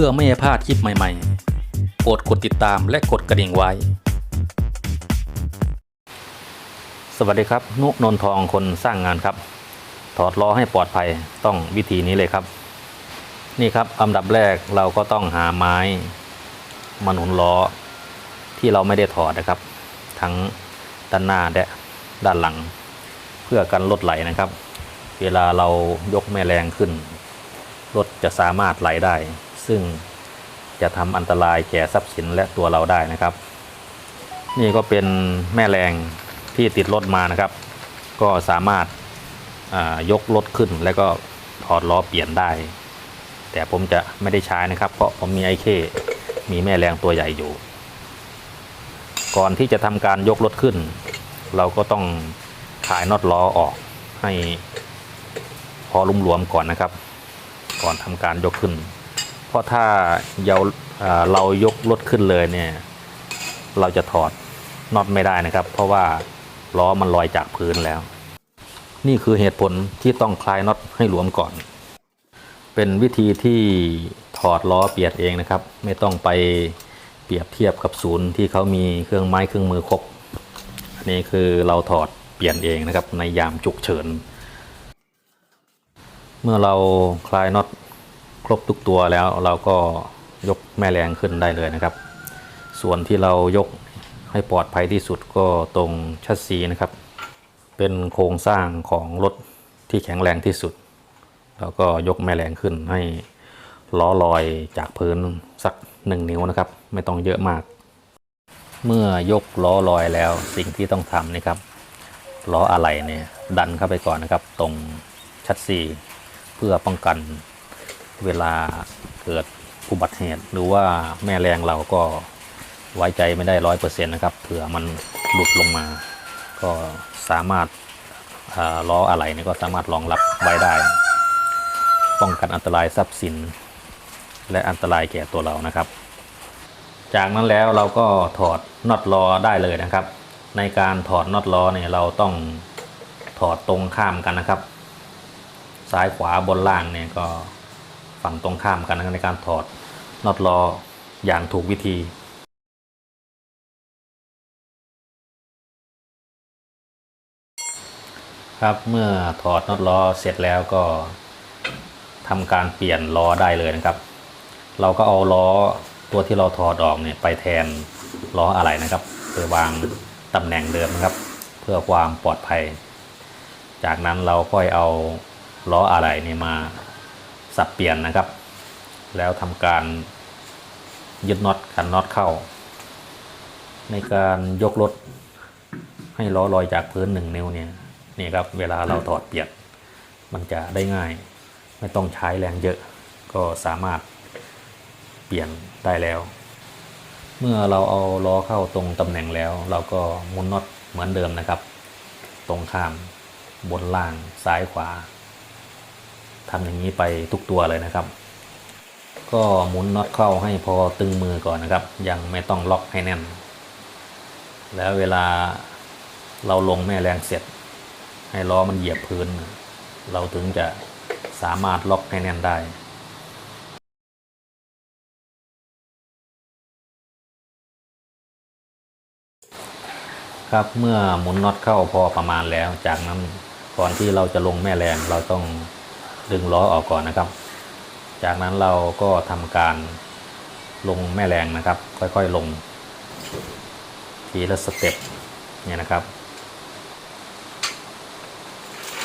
พื่อไม่ให้พลาดคลิปใหม่ๆ กดกดติดตามและกดกระดิ่งไว้ สวัสดีครับ นุนนทองคนสร้างงานครับ ถอดล้อให้ปลอดภัยต้องวิธีนี้เลยครับ นี่ครับอันดับแรกเราก็ต้องหาไม้มาหนุนล้อ ที่เราไม่ได้ถอดนะครับ ทั้งด้านหน้าและด้านหลัง เพื่อกันรถไหลนะครับ เวลาเรายกแม่แรงขึ้นรถจะสามารถไหลได้ ซึ่งจะทำอันตรายแก่ทรัพย์สินและตัวเราได้นะครับ นี่ก็เป็นแม่แรงที่ติดรถมานะครับ ก็สามารถยกรถขึ้นแล้วก็ถอดล้อเปลี่ยนได้ แต่ผมจะไม่ได้ใช้นะครับ เพราะผมมีไอเคมีแม่แรงตัวใหญ่อยู่ ก่อนที่จะทำการยกรถขึ้น เราก็ต้องขายน็อตล้อออกให้พอลุ่มหลวมก่อนนะครับ ก่อนทำการยกขึ้น ราะถ้าเยาเรายกรถขึ้นเลยเนี่ย เราจะถอดน็อตไม่ได้นะครับ เพราะว่าล้อมันลอยจากพื้นแล้ว นี่คือเหตุผลที่ต้องคลายน็อตให้หลวมก่อน เป็นวิธีที่ถอดล้อเปลี่ยนเองนะครับ ไม่ต้องไปเปรียบเทียบกับศูนย์ที่เขามีเครื่องไม้เครื่องมือครบอันนี้คือเราถอดเปลี่ยนเองนะครับในยามฉุกเฉิน เมื่อเราคลายน็อต ครบทุกตัวแล้วเราก็ยกแม่แรงขึ้นได้เลยนะครับ ส่วนที่เรายกให้ปลอดภัยที่สุดก็ตรงชัดซีนะครับ เป็นโครงสร้างของรถที่แข็งแรงที่สุด แล้วก็ยกแม่แรงขึ้นให้ล้อลอยจากพื้นสักหนึ่งนิ้วนะครับ ไม่ต้องเยอะมาก เมื่อยกล้อลอยแล้วสิ่งที่ต้องทำนะครับล้ออะไหล่เนี่ยดันเข้าไปก่อนนะครับ ตรงชัดซีเพื่อป้องกัน เวลาเกิดอุบัติเหตุหรือว่าแม่แรงเราก็ไว้ใจไม่ได้ร้อยเปอร์เซ็นต์นะครับเผื่อมันหลุดลงมา ก็สามารถล้ออะไหล่เนี่ก็สามารถรองรับไว้ได้ ป้องกันอันตรายทรัพย์สิน และอันตรายแก่ตัวเรานะครับ จากนั้นแล้วเราก็ถอดน็อตล้อได้เลยนะครับ ในการถอดน็อตล้อเนี่ยเราต้องถอดตรงข้ามกันนะครับ ซ้ายขวาบนล่างเนี่ยก็ ฝั่งตรงข้ามกันในการถอดน็อตล้ออย่างถูกวิธีครับเมื่อถอดน็อตล้อเสร็จแล้วก็ทำการเปลี่ยนล้อได้เลยนะครับ เราก็เอาล้อตัวที่เราถอดออกเนี่ยไปแทนล้ออะไรนะครับไปวางตำแหน่งเดิมนะครับ เพื่อความปลอดภัย จากนั้นเราค่อยเอาล้ออะไรนี่ยมา สับเปลี่ยนนะครับ แล้วทำการยึดน็อตขันน็อตเข้า ในการยกรถให้ล้อลอยจากพื้นหนึ่งนิ้วเนี่ยนี่ครับเวลาเราถอดเปลี่ยนมันจะได้ง่าย ไม่ต้องใช้แรงเยอะ ก็สามารถเปลี่ยนได้แล้ว เมื่อเราเอาล้อเข้าตรงตำแหน่งแล้ว เราก็มุนน็อตเหมือนเดิมนะครับ ตรงข้ามบนล่างซ้ายขวา ทำอย่างนี้ไปทุกตัวเลยนะครับ ก็หมุนน็อตเข้าให้พอตึงมือก่อนนะครับ ยังไม่ต้องล็อกให้แน่น แล้วเวลาเราลงแม่แรงเสร็จ ให้ล้อมันเหยียบพื้น เราถึงจะสามารถล็อกให้แน่นได้ครับเมื่อหมุนน็อตเข้าพอประมาณแล้ว จากนั้นก่อนที่เราจะลงแม่แรงเราต้อง ดึงล้อออกก่อนนะครับ จากนั้นเราก็ทำการลงแม่แรงนะครับ ค่อยๆลง ทีละสเต็ปเนี่ยนะครับ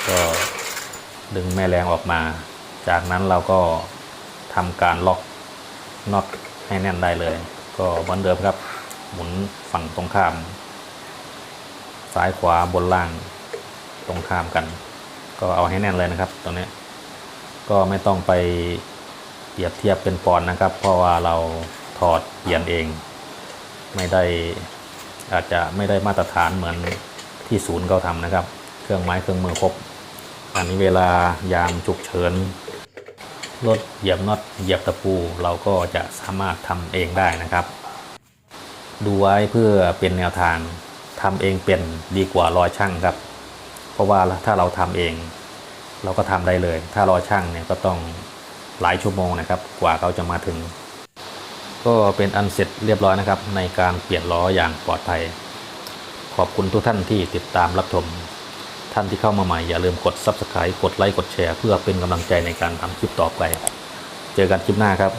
ก็ดึงแม่แรงออกมา จากนั้นเราก็ทำการล็อกน็อตให้แน่นได้เลย ก็เหมือนเดิมครับ หมุนฝั่งตรงข้าม ซ้ายขวาบนล่างตรงข้ามกัน ก็เอาให้แน่นเลยนะครับตรงนี้ ก็ไม่ต้องไปเปรียบเทียบเป็นปอนนะครับ เพราะว่าเราถอดเปลี่ยนเอง ไม่ได้อาจจะไม่ได้มาตรฐานเหมือนที่ศูนย์เขาทำนะครับ เครื่องไม้เครื่องมือครบ อันนี้เวลายามฉุกเฉินรถเหยียบน็อตเหยียบตะปู เราก็จะสามารถทำเองได้นะครับ ดูไว้เพื่อเป็นแนวทางทำเองเป็นดีกว่ารอช่างครับ เพราะว่าถ้าเราทำเอง เราก็ทำได้เลย ถ้ารอช่างเนี่ยก็ต้องหลายชั่วโมงนะครับ กว่าเขาจะมาถึง ก็เป็นอันเสร็จเรียบร้อยนะครับ ในการเปลี่ยนล้ออย่างปลอดภัย ขอบคุณทุกท่านที่ติดตามรับชม ท่านที่เข้ามาใหม่อย่าลืมกด Subscribe กดไลค์กดแชร์ เพื่อเป็นกำลังใจในการทำคลิปต่อไป เจอกันคลิปหน้าครับ